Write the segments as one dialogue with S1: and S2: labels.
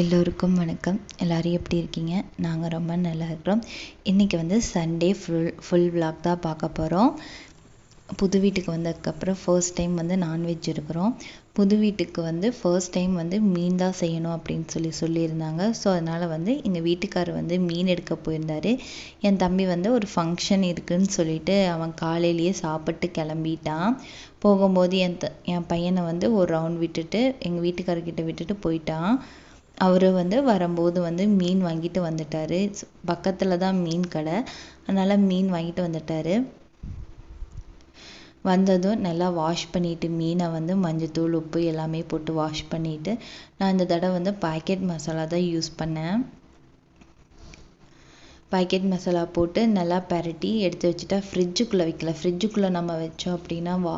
S1: எல்லோருக்கும் வணக்கம். எல்லோரும் எப்படி இருக்கீங்க? நாங்கள் ரொம்ப நல்லா இருக்கிறோம். இன்றைக்கி வந்து சண்டே ஃபுல் ஃபுல் விளாக் தான் பார்க்க போகிறோம் புது வீட்டுக்கு வந்ததுக்கப்புறம் ஃபர்ஸ்ட் டைம் வந்து நான்வெஜ் இருக்கிறோம். புது வீட்டுக்கு வந்து ஃபர்ஸ்ட் டைம் வந்து மீன் தான் செய்யணும் அப்படின்னு சொல்லி சொல்லியிருந்தாங்க. ஸோ அதனால் வந்து எங்கள் வீட்டுக்காரர் வந்து மீன் எடுக்க போயிருந்தார். என் தம்பி வந்து ஒரு ஃபங்க்ஷன் இருக்குதுன்னு சொல்லிட்டு அவன் காலையிலேயே சாப்பிட்டு கிளம்பிட்டான். போகும்போது என் த என் பையனை வந்து ஒரு ரவுண்ட் விட்டுட்டு எங்கள் வீட்டுக்காரர்கிட்ட விட்டுட்டு போயிட்டான். அவர் வந்து வரும்போது வந்து மீன் வாங்கிட்டு வந்துட்டார். பக்கத்தில் தான் மீன் கடை. அதனால் மீன் வாங்கிட்டு வந்துட்டார். வந்ததும் நல்லா வாஷ் பண்ணிவிட்டு மீனை வந்து மஞ்சத்தூள் உப்பு எல்லாமே போட்டு வாஷ் பண்ணிவிட்டு நான் இந்த தடவை வந்து பாக்கெட் மசாலா தான் யூஸ் பண்ணேன். பாக்கெட் மசாலா போட்டு நல்லா பரட்டி எடுத்து வச்சுட்டா ஃப்ரிட்ஜுக்குள்ளே வைக்கல. ஃப்ரிட்ஜுக்குள்ளே நம்ம வச்சோம் அப்படின்னா வா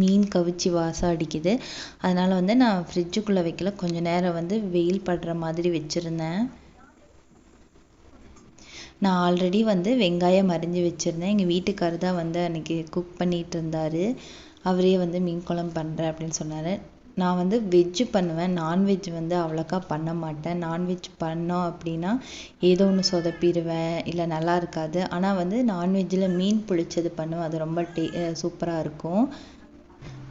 S1: மீன் கவிச்சி வாசம் அடிக்குது. அதனால் வந்து நான் ஃப்ரிட்ஜுக்குள்ளே வைக்கல. கொஞ்சம் நேரம் வந்து வெயில் படுற மாதிரி வச்சுருந்தேன். நான் ஆல்ரெடி வந்து வெங்காயம் அரிஞ்சு வச்சுருந்தேன். எங்கள் வீட்டுக்காரர் தான் வந்து அன்றைக்கி குக் பண்ணிகிட்டு இருந்தார். அவரே வந்து மீன் குழம்பு பண்ணுறேன் அப்படின்னு சொன்னார். நான் வந்து வெஜ்ஜு பண்ணுவேன். நான்வெஜ் வந்து அவ்வளோக்கா பண்ண மாட்டேன். நான்வெஜ் பண்ணோம் அப்படின்னா ஏதோ ஒன்று சொதப்பிடுவேன். இல்லை நல்லா இருக்காது. ஆனால் வந்து நான்வெஜ்ஜில் மீன் புளிச்சது பண்ணுவேன். அது ரொம்ப டே சூப்பராக இருக்கும்.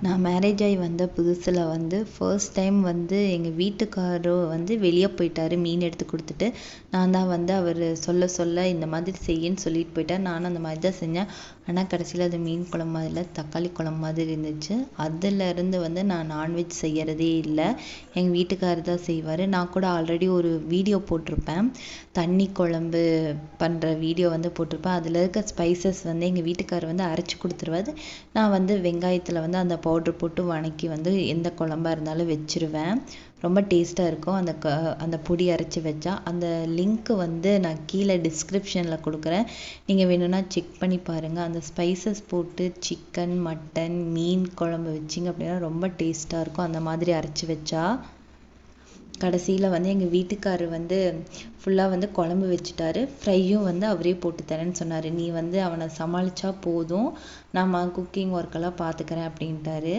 S1: நான் மேரேஜ் ஆகி வந்த புதுசில் வந்து ஃபர்ஸ்ட் டைம் வந்து எங்கள் வீட்டுக்காரர் வந்து வெளியே போயிட்டார் மீன் எடுத்து கொடுத்துட்டு. நான் தான் வந்து அவர் சொல்ல சொல்ல இந்த மாதிரி செய்யின்னு சொல்லிட்டு போயிட்டார் நானும் அந்த மாதிரி தான் செஞ்சேன். ஆனால் கடைசியில் அது மீன் குழம்பு மாதிரி இல்லை தக்காளி குழம்பு மாதிரி இருந்துச்சு. அதுலேருந்து வந்து நான் நான்வெஜ் செய்கிறதே இல்லை. எங்கள் வீட்டுக்காரர் தான் செய்வார். நான் கூட ஆல்ரெடி ஒரு வீடியோ போட்டிருப்பேன். தண்ணி குழம்பு பண்ணுற வீடியோ வந்து போட்டிருப்பேன். அதில் இருக்க ஸ்பைசஸ் வந்து எங்கள் வீட்டுக்காரர் வந்து அரைச்சி கொடுத்துருவாரு. நான் வந்து வெங்காயத்தில் வந்து அந்த பவுட்ரு போட்டு வணக்கி வந்து எந்த குழம்பா இருந்தாலும் வச்சிருவேன். ரொம்ப டேஸ்ட்டாக இருக்கும். அந்த க அந்த பொடி அரைச்சி வச்சா அந்த லிங்க்கு வந்து நான் கீழே டிஸ்கிரிப்ஷனில் கொடுக்குறேன். நீங்கள் வேணும்னா செக் பண்ணி பாருங்கள் அந்த ஸ்பைசஸ் போட்டு சிக்கன் மட்டன் மீன் குழம்பு வச்சிங்க அப்படின்னா ரொம்ப டேஸ்ட்டாக இருக்கும். அந்த மாதிரி அரைச்சி வச்சா. கடைசியில் வந்து எங்கள் வீட்டுக்காரர் வந்து ஃபுல்லாக வந்து குழம்பு வச்சுட்டாரு. ஃப்ரையும் வந்து அவரே போட்டு தரேன்னு சொன்னார். நீ வந்து அவனை சமாளித்தா போதும். நான் குக்கிங் ஒர்க்கெல்லாம் பார்த்துக்கிறேன் அப்படின்ட்டாரு.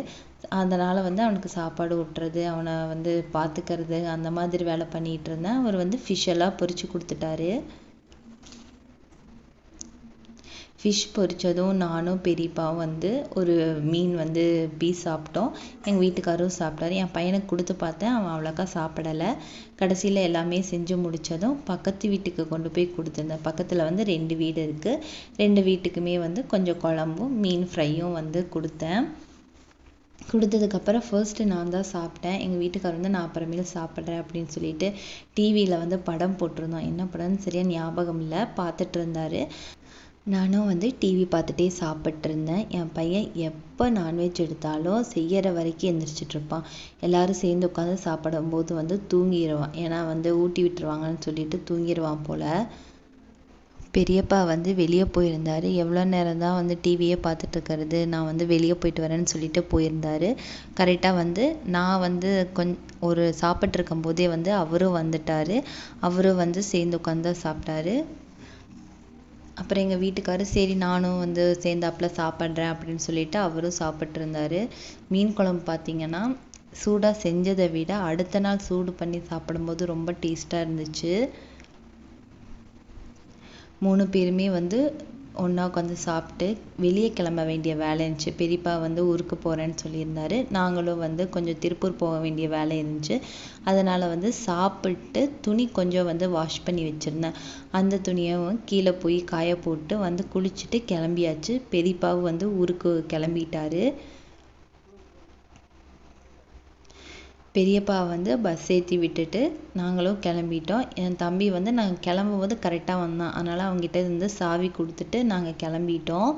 S1: அதனால் வந்து அவனுக்கு சாப்பாடு ஊட்டுறது அவனை வந்து பார்த்துக்கிறது அந்த மாதிரி வேலை பண்ணிகிட்டு இருந்தேன். அவர் வந்து ஃபிஷ் எல்லாம் பொரித்து கொடுத்துட்டாரு. ஃபிஷ் பொரித்ததும் நானும் பெரியப்பாவும் வந்து ஒரு மீன் வந்து பீஸ் சாப்பிட்டோம். எங்கள் வீட்டுக்காரரும் சாப்பிட்டாரு. என் பையனுக்கு கொடுத்து பார்த்தேன். அவன் அவ்வளோக்கா சாப்பிடலை. கடைசியில் எல்லாமே செஞ்சு முடித்ததும் பக்கத்து வீட்டுக்கு கொண்டு போய் கொடுத்துருந்தேன். பக்கத்தில் வந்து ரெண்டு வீடு இருக்குது ரெண்டு வீட்டுக்குமே வந்து கொஞ்சம் குழம்பும் மீன் ஃப்ரையும் வந்து கொடுத்தேன். கொடுத்ததுக்கப்புறம் ஃபர்ஸ்ட்டு நான் தான் சாப்பிட்டேன். எங்கள் வீட்டுக்காரர் வந்து நான் அப்புறமேல் சாப்பிட்றேன் அப்படின்னு சொல்லிட்டு டிவியில் வந்து படம் போட்டிருந்தோம். என்ன படம்னு சரியாக ஞாபகம் இல்லை. பார்த்துட்டு இருந்தார். நானும் வந்து டிவி பார்த்துட்டே சாப்பிட்ருந்தேன் என் பையன் எப்போ நான்வெஜ் எடுத்தாலும் செய்கிற வரைக்கும் எந்திரிச்சிட்ருப்பான் எல்லோரும் சேர்ந்து உட்காந்து சாப்பிடும்போது வந்து தூங்கிடுவான் ஏன்னா வந்து ஊட்டி விட்டுருவாங்கன்னு சொல்லிட்டு தூங்கிடுவான் போல். பெரியப்பா வந்து வெளியே போயிருந்தார். எவ்வளோ நேரம் தான் வந்து டிவியே பார்த்துட்ருக்கறது நான் வந்து வெளியே போயிட்டு வரேன்னு சொல்லிட்டு போயிருந்தார். கரெக்டாக வந்து நான் வந்து கொஞ் ஒரு சாப்பிட்ருக்கும் போதே வந்து அவரும் வந்துட்டார். அவரும் வந்து சேர்ந்து உட்காந்து சாப்பிட்டாரு. அப்புறம் எங்கள் வீட்டுக்காரர் சரி நானும் வந்து சேர்ந்தாப்புல சாப்பிட்றேன் அப்படின்னு சொல்லிட்டு அவரும் சாப்பிட்ருந்தாரு மீன் குழம்பு பார்த்தீங்கன்னா சூடாக செஞ்சதை விட அடுத்த நாள் சூடு பண்ணி சாப்பிடும்போது ரொம்ப டேஸ்ட்டாக இருந்துச்சு. மூணு பேருமே வந்து ஒன்றா உட்காந்து சாப்பிட்டு வெளியே கிளம்ப வேண்டிய வேலை இருந்துச்சு. பெரியப்பா வந்து ஊருக்கு போகிறேன்னு சொல்லியிருந்தாரு. நாங்களும் வந்து கொஞ்சம் திருப்பூர் போக வேண்டிய வேலை இருந்துச்சு. அதனால் வந்து சாப்பிட்டு துணி கொஞ்சம் வந்து வாஷ் பண்ணி வச்சுருந்தேன். அந்த துணியும் கீழே போய் காய போட்டு வந்து குளிச்சுட்டு கிளம்பியாச்சு. பெரியப்பாவும் வந்து ஊருக்கு கிளம்பிட்டாரு. பெரியப்பா வந்து பஸ் ஏற்றி விட்டுட்டு நாங்களும் கிளம்பிட்டோம். என் தம்பி வந்து நாங்கள் கிளம்பும்போது கரெக்டாக வந்தான். அதனால் அவங்ககிட்ட இருந்து சாவி கொடுத்துட்டு நாங்கள் கிளம்பிட்டோம்.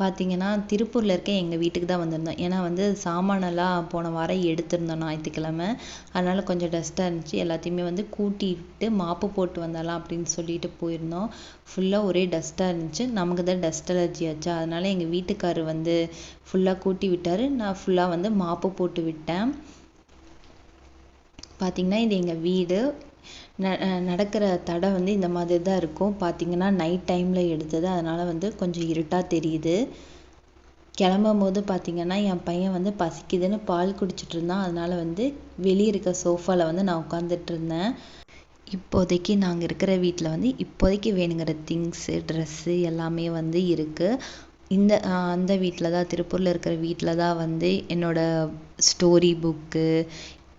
S1: பார்த்தீங்கன்னா திருப்பூரில் இருக்க எங்கள் வீட்டுக்கு தான் வந்திருந்தோம். ஏன்னா வந்து சாமானெல்லாம் போன வாரம் எடுத்திருந்தோம் ஞாயிற்றுக்கிழமை. அதனால் கொஞ்சம் டஸ்ட்டாக இருந்துச்சு. எல்லாத்தையுமே வந்து கூட்டிட்டு மாப்பு போட்டு வந்தலாம் அப்படின்னு சொல்லிட்டு போயிருந்தோம். ஃபுல்லாக ஒரே டஸ்ட்டாக இருந்துச்சு. நமக்கு தான் டஸ்ட் அலர்ஜி ஆச்சா. அதனால் எங்கள் வீட்டுக்காரர் வந்து ஃபுல்லாக கூட்டி விட்டார். நான் ஃபுல்லாக வந்து மாப்பு போட்டு விட்டேன். பார்த்திங்கன்னா இது எங்கள் வீடு. ந நடக்கிற தடை வந்து இந்த மாதிரி தான் இருக்கும் பார்த்திங்கன்னா நைட் டைமில் எடுத்தது. அதனால் வந்து கொஞ்சம் இருட்டாக தெரியுது. கிளம்பும் போது பார்த்திங்கன்னா என் பையன் வந்து பசிக்குதுன்னு பால் குடிச்சிட்டு இருந்தான். அதனால் வந்து வெளியே இருக்க சோஃபாவில் வந்து நான் உட்காந்துட்டு இருந்தேன். இப்போதைக்கு நாங்கள் இருக்கிற வீட்டில் வந்து இப்போதைக்கு வேணுங்கிற திங்ஸு ட்ரெஸ்ஸு எல்லாமே வந்து இருக்குது இந்த அந்த வீட்டில் தான் திருப்பூரில் இருக்கிற வீட்டில் தான் வந்து என்னோடய ஸ்டோரி புக்கு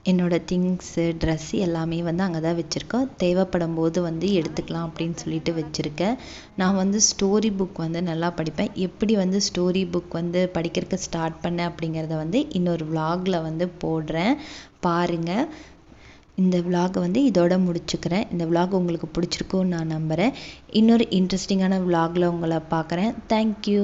S1: என்னோட திங்ஸு ட்ரெஸ்ஸு எல்லாமே வந்து அங்கே தான் வச்சுருக்கோம். தேவைப்படும் போது வந்து எடுத்துக்கலாம் அப்படின்னு சொல்லிட்டு வச்சுருக்கேன். நான் வந்து ஸ்டோரி புக் வந்து நல்லா படிப்பேன். எப்படி வந்து ஸ்டோரி புக் வந்து படிக்கிறதுக்கு ஸ்டார்ட் பண்ணேன் அப்படிங்கிறத வந்து இன்னொரு விலாகில் வந்து போடுறேன். பாருங்கள் இந்த விலாகை வந்து இதோட முடிச்சுக்கிறேன். இந்த விலாக் உங்களுக்கு பிடிச்சிருக்குன்னு நான் நம்புகிறேன் இன்னொரு இன்ட்ரெஸ்டிங்கான விலாகில் உங்களை பார்க்குறேன். தேங்க்யூ